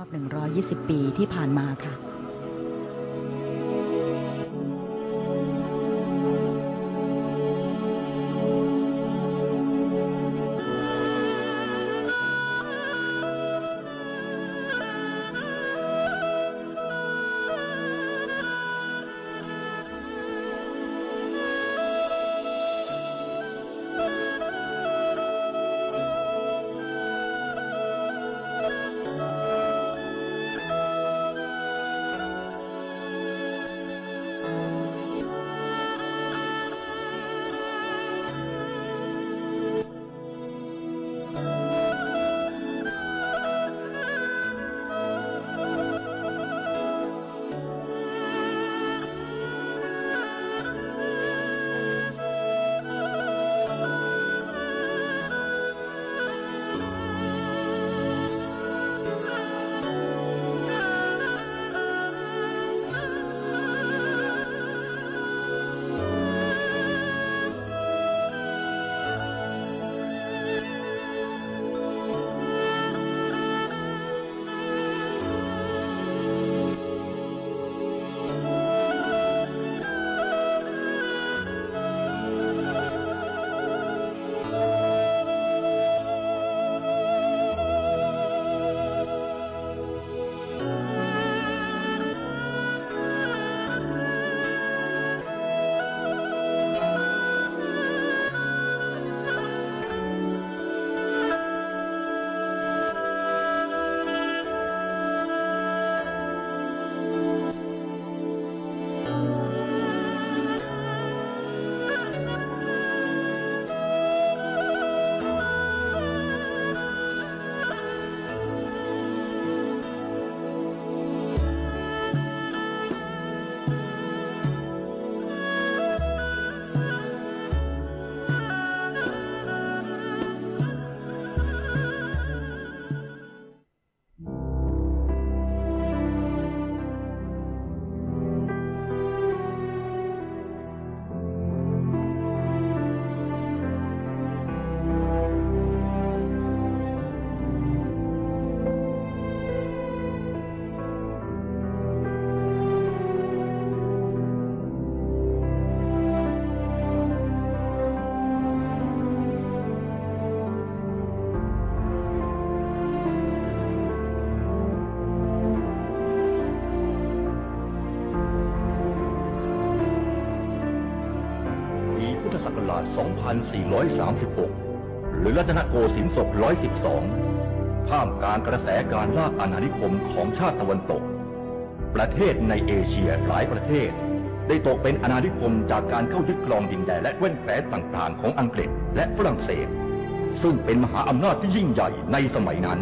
อบ 120 ปีที่ผ่านมาค่ะ ศักราช2436 หรือรัตนโกสินทร์ศก 112 ท่ามกลางกระแสการลากอาณานิคมของชาติตะวันตก ประเทศในเอเชียหลายประเทศ ได้ตกเป็นอาณานิคมจากการเข้ายึดครองดินแดนและแว่นแคว้นต่างๆ ของอังกฤษและฝรั่งเศส ซึ่งเป็นมหาอำนาจที่ยิ่งใหญ่ในสมัยนั้น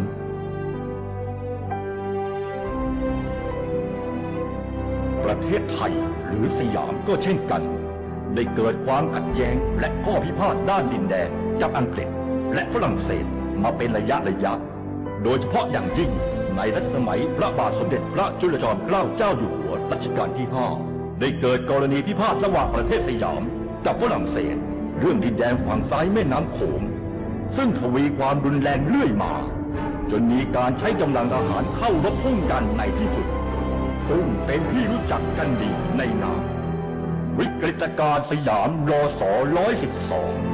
ประเทศไทยหรือสยามก็เช่นกัน ได้เกิดความขัดแย้งและข้อพิพาทด้านดินแดนจากอังกฤษและฝรั่งเศสมาเป็นระยะระยะ โดยเฉพาะอย่างยิ่งในรัชสมัยพระบาทสมเด็จพระจุลจอมเกล้าเจ้าอยู่หัวรัชกาลที่5ได้เกิดกรณีพิพาทระหว่างประเทศสยามกับฝรั่งเศส เรื่องดินแดนฝั่งซ้ายแม่น้ำโขงซึ่งทวีความรุนแรงเรื่อยมา จนมีการใช้กำลังทหารเข้ารบพุ่งกันในที่สุดซึ่งเป็นที่รู้จักกันดีในนาม วิกฤตการสยามรอสอ112「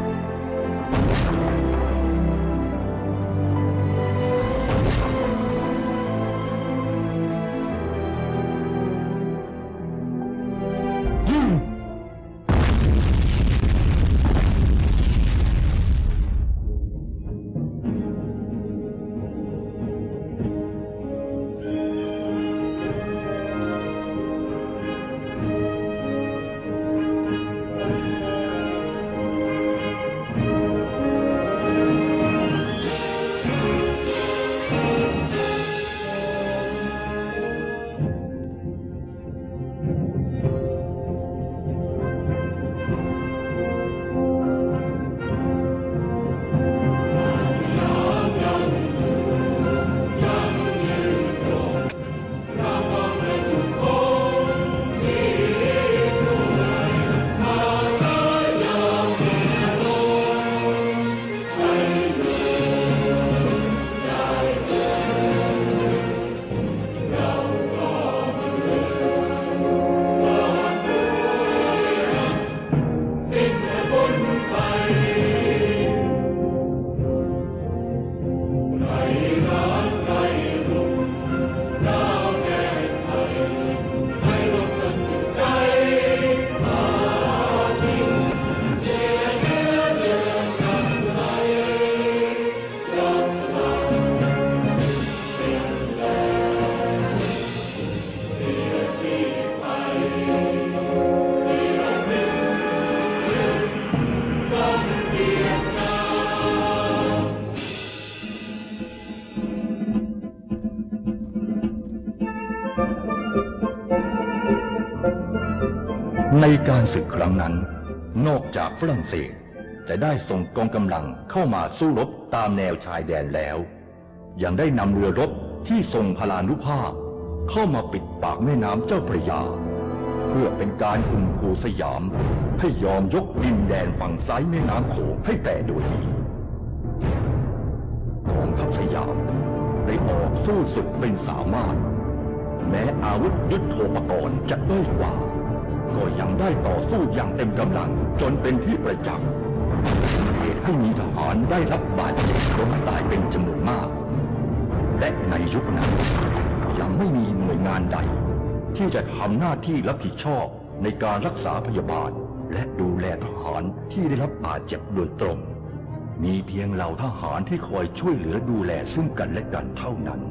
ในการศึกครั้งนั้น นอกจากฝรั่งเศสจะได้ส่งกองกำลังเข้ามาสู้รบตามแนวชายแดนแล้ว ยังได้นำเรือรบที่ทรงพลานุภาพ เข้ามาปิดปากแม่น้ำเจ้าพระยา เพื่อเป็นการคุมคูสยาม ให้ยอมยกดินแดนฝั่งซ้ายแม่น้ำโขงให้แต่โดยดีกองทัพสยามได้ออกสู้ศึกเป็นสามารถ แม้อาวุธยุทโธปกรณ์จะด้อยกว่า ก็ยังได้ต่อสู้อย่างเต็มกำลังจนเป็นที่ประจักษ์เหตุให้มีทหารได้รับบาดเจ็บล้มตายเป็นจำนวนมาก และในยุคนั้น ยังไม่มีหน่วยงานใด ที่จะทำหน้าที่รับผิดชอบในการรักษาพยาบาล และดูแลทหารที่ได้รับบาดเจ็บโดยตรง มีเพียงเหล่าทหารที่คอยช่วยเหลือดูแลซึ่งกันและกันเท่านั้น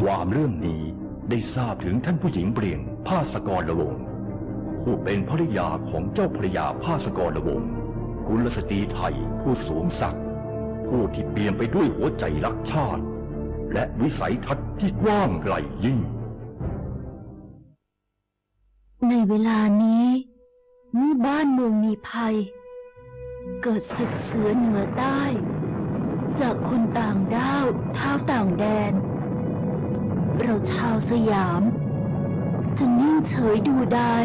ความเรื่องนี้ ได้ทราบถึงท่านผู้หญิงเปลี่ยนภาสกรละวงศ์ผู้เป็นภริยาของเจ้าพระยาภาสกรละวงศ์กุลสตรีไทยผู้สูงศักดิ์ผู้ที่เปลี่ยมไปด้วยหัวใจรักชาติ และวิสัยทัศน์ที่กว้างไกลยิ่ง ในเวลานี้เมื่อบ้านเมืองมีภัย เกิดศึกเสือเหนือใต้ จากคนต่างด้าวเท้าวต่างแดน เราชาวสยาม จะนิ่งเฉยดูได้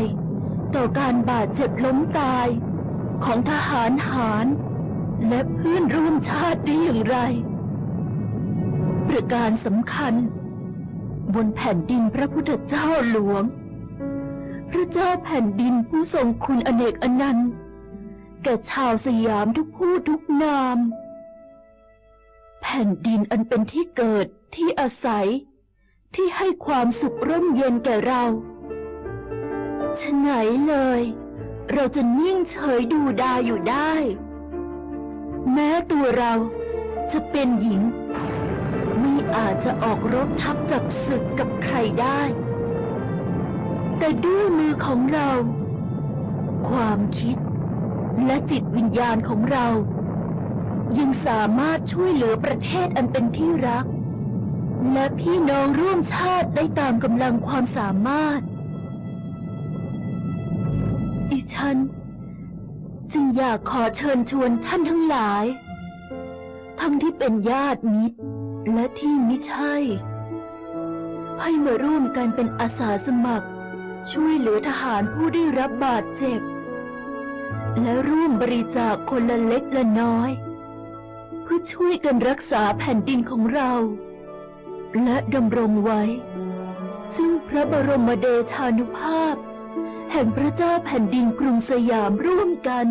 ต่อการบาดเจ็บล้มตาย ของทหารหาร และเพื่อนร่วมชาติได้อย่างไร ประการสำคัญ บนแผ่นดินพระพุทธเจ้าหลวง พระเจ้าแผ่นดินผู้ทรงคุณอเนกอนันต์แก่ชาวสยามทุกผู้ทุกนาม แผ่นดินอันเป็นที่เกิดที่อาศัย ที่ให้ความสุขร่มเย็นแก่เราฉะไหนเลย เราจะนิ่งเฉยดูดายอยู่ได้ แม้ตัวเราจะเป็นหญิง ไม่อาจจะออกรบทับจับศึกกับใครได้ แต่ด้วยมือของเรา ความคิดและจิตวิญญาณของเรา ยังสามารถช่วยเหลือประเทศอันเป็นที่รัก และพี่น้องร่วมชาติได้ตามกำลังความสามารถดิฉัน จึงอยากขอเชิญชวนท่านทั้งหลาย ทั้งที่เป็นญาติมิตร และที่ไม่ใช่ ให้มาร่วมกันเป็นอาสาสมัคร ช่วยเหลือทหารผู้ได้รับบาดเจ็บ และร่วมบริจาคคนละเล็กละน้อย เพื่อช่วยกันรักษาแผ่นดินของเรา และดำรงไว้ ซึ่งพระบรมเดชานุภาพ แห่งพระเจ้าแผ่นดินกรุงสยามร่วมกัน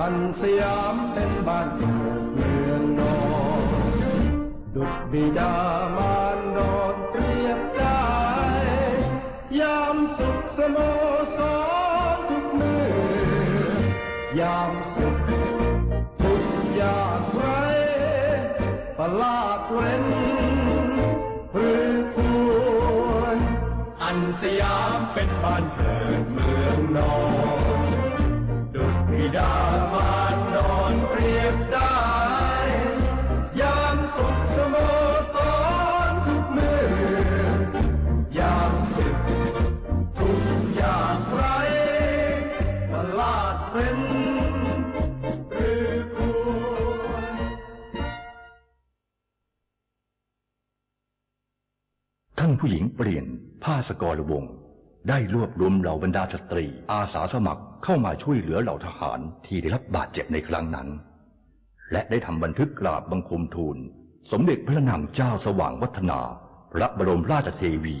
อันสยามเป็นบ้านเกิดเมืองนอน ดุจบิดามารดอนเปรียบได้ ยามสุขสโมสรทุกมือยามสุขทุกอยากไรประลาดเร้นหรือควรอันสยามเป็นบ้านเกิดเมืองนอน เปลี่ยนผ้าสกอรวง ได้รวบรวมเหล่าบรรดาสตรี อาสาสมัครเข้ามาช่วยเหลือเหล่าทหารที่ได้รับบาดเจ็บในครั้งนั้น และได้ทำบันทึกกราบบังคมทูล สมเด็จพระนางเจ้าสว่างวัฒนา พระบรมราชเทวี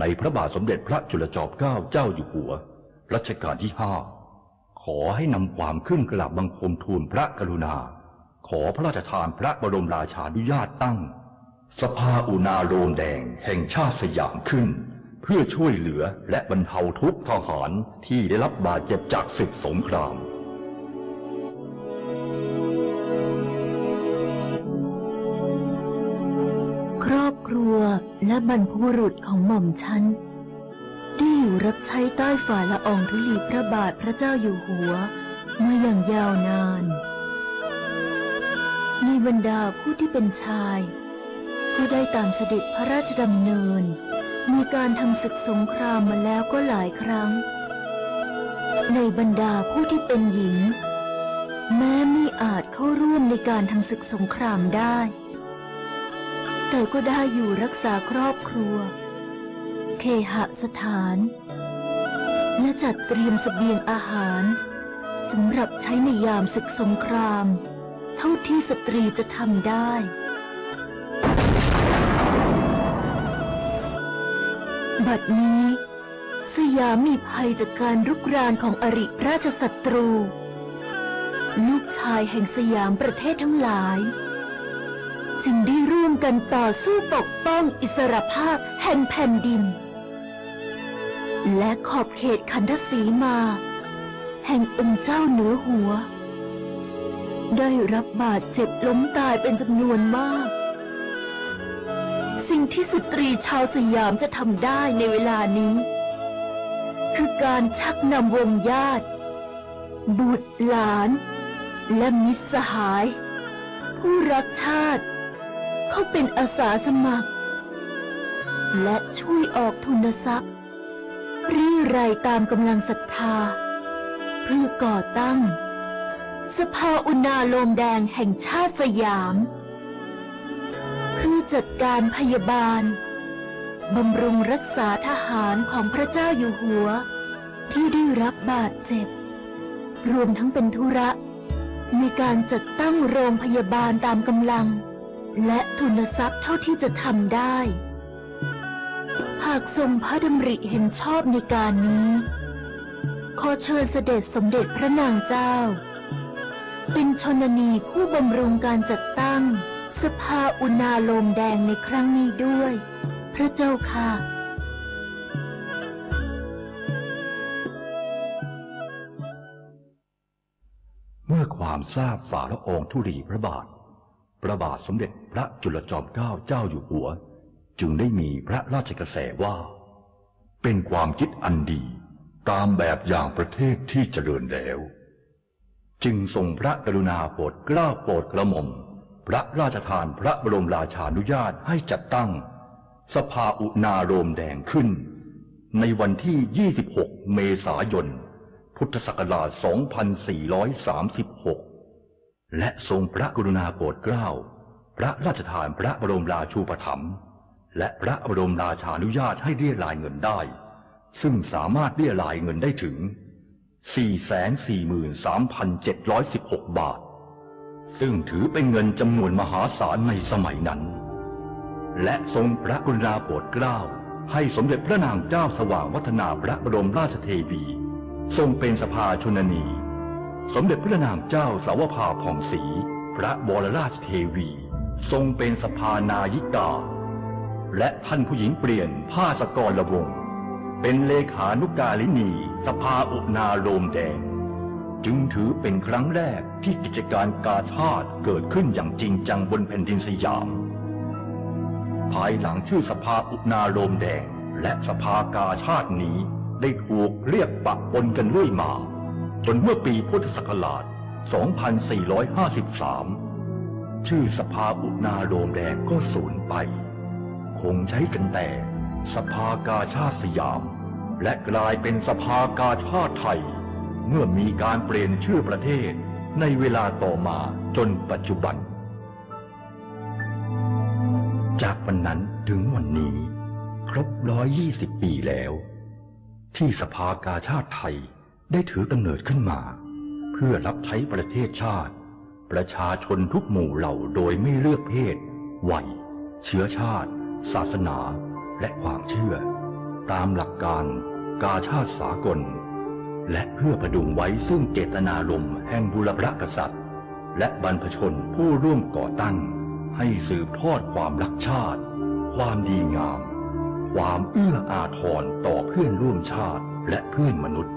ในพระบาทสมเด็จพระจุลจอมเกล้าเจ้าอยู่หัวรัชกาลที่ห้าขอให้นำความขึ้นกราบบังคมทูลพระกรุณา ขอพระราชทานพระบรมราชานุญาตตั้ง สภาอุณาโรมแดงแห่งชาติสยามขึ้น เพื่อช่วยเหลือและบรรเทาทุกข์ทหารที่ได้รับบาดเจ็บจากศึกสงครามครอบครัวและบรรพบุรุษของหม่อมฉันได้อยู่รับใช้ใต้ฝ่าละอองธุลีพระบาทพระเจ้าอยู่หัวมาอย่างยาวนานในบรรดาผู้ที่เป็นชาย ผู้ได้ตามเสด็จพระราชดำเนิน มีการทำศึกสงครามมาแล้วก็หลายครั้ง ในบรรดาผู้ที่เป็นหญิง แม้ไม่อาจเข้าร่วมในการทำศึกสงครามได้ แต่ก็ได้อยู่รักษาครอบครัว เคหสถาน และจัดเตรียมสเสบียงอาหารสำหรับใช้ในยามศึกสงคราม เท่าที่สตรีจะทำได้ บัดนี้ สยามมีภัยจากการรุกรานของอริราชศัตรู ลูกชายแห่งสยามประเทศทั้งหลาย จึงได้ร่วมกันต่อสู้ปกป้องอิสรภาพแห่งแผ่นดิน และขอบเขตคันธสีมา แห่งองค์เจ้าเหนือหัว ได้รับบาดเจ็บล้มตายเป็นจำนวนมาก สิ่งที่สตรีชาวสยามจะทำได้ในเวลานี้ คือการชักนำวงญาติ บุตรหลาน และมิตรสหาย ผู้รักชาติ เขาเป็นอาสาสมัคร และช่วยออกทุนทรัพย์รีไรตามกำลังศรัทธา เพื่อก่อตั้ง สภาอุณาโลมแดงแห่งชาติสยาม จัดการพยาบาล บำรุงรักษาทหารของพระเจ้าอยู่หัว ที่ได้รับบาดเจ็บ รวมทั้งเป็นธุระในการจัดตั้งโรงพยาบาลตามกำลัง และทุนทรัพย์เท่าที่จะทำได้ หากทรงพระดำริเห็นชอบในการนี้ ขอเชิญเสด็จสมเด็จพระนางเจ้า เป็นชนนีผู้บำรุงการจัดตั้ง สภาอุณาโลมแดงในครั้งนี้ด้วย พระเจ้าค่ะ เมื่อความทราบฝ่าละองธุลีพระบาท พระบาทสมเด็จพระจุลจอมเกล้าเจ้าอยู่หัว จึงได้มีพระราชกระแสว่า เป็นความคิดอันดีตามแบบอย่างประเทศที่เจริญแล้ว จึงทรงพระกรุณาโปรดเกล้าโปรดกระหม่อม พระราชทานพระบรมราชานุญาตให้จัดตั้ง สภาอุณาโรมแดงขึ้น ในวันที่ 26 เมษายน พุทธศักราช 2436 และทรงพระกรุณาโปรดเกล้า พระราชทานพระบรมราชูปถัมภ์และพระบรมราชานุญาตให้เรียรายเงินได้ ซึ่งสามารถเรียรายเงินได้ถึง 443,716 บาท ซึ่งถือเป็นเงินจำนวนมหาศาลในสมัยนั้น และทรงพระกรุณาโปรดเกล้าให้สมเด็จพระนางเจ้าสว่างวัฒนาพระบรมราชเทวี ทรงเป็นสภาชนนี สมเด็จพระนางเจ้าสาวภาผ่องศรีพระบรราชเทวี ทรงเป็นสภานายิกา และท่านผู้หญิงเปลี่ยนผ้าสกรละวง เป็นเลขานุกาลินี สภาอุณาโลมแดง จึงถือเป็นครั้งแรกที่กิจการกาชาติเกิดขึ้นอย่างจริงจังบนแผ่นดินสยาม ภายหลังชื่อสภาอุณาโลมแดงและสภากาชาตินี้ได้ถูกเรียกปะปนกันเรื่อยมา จนเมื่อปีพุทธศักราช 2453 ชื่อสภาอุณาโลมแดงก็สูญไป คงใช้กันแต่สภากาชาติสยาม และกลายเป็นสภากาชาติไทย เมื่อมีการเปลี่ยนชื่อประเทศในเวลาต่อมาจนปัจจุบัน จากวันนั้นถึงวันนี้ ครบ120ปีแล้ว ที่สภากาชาติไทยได้ถือกำเนิดขึ้นมา เพื่อรับใช้ประเทศชาติ ประชาชนทุกหมู่เหล่าโดยไม่เลือกเพศ วัย เชื้อชาติ ศาสนา และความเชื่อ ตามหลักการกาชาติสากล และเพื่อประดุงไว้ซึ่งเจตนารมณ์แห่งบุรพกษัตริย์ และบรรพชนผู้ร่วมก่อตั้ง ให้สืบทอดความรักชาติ ความดีงาม ความเอื้ออาทรต่อเพื่อนร่วมชาติและเพื่อนมนุษย์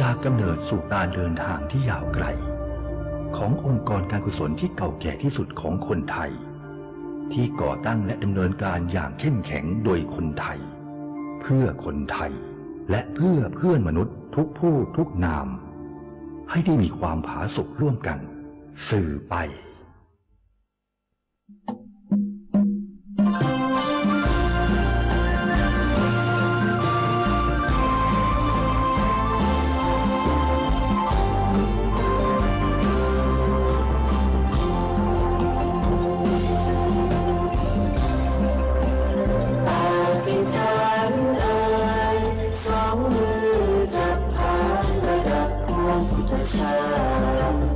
จากกำเนิดสู่การเดินทางที่ยาวไกล ขององค์กรการกุศลที่เก่าแก่ที่สุดของคนไทย ที่ก่อตั้งและดำเนินการอย่างเข้มแข็งโดยคนไทย เพื่อคนไทย และเพื่อเพื่อนมนุษย์ทุกผู้ทุกนาม ให้ได้มีความผาสุกร่วมกัน สื่อไป ว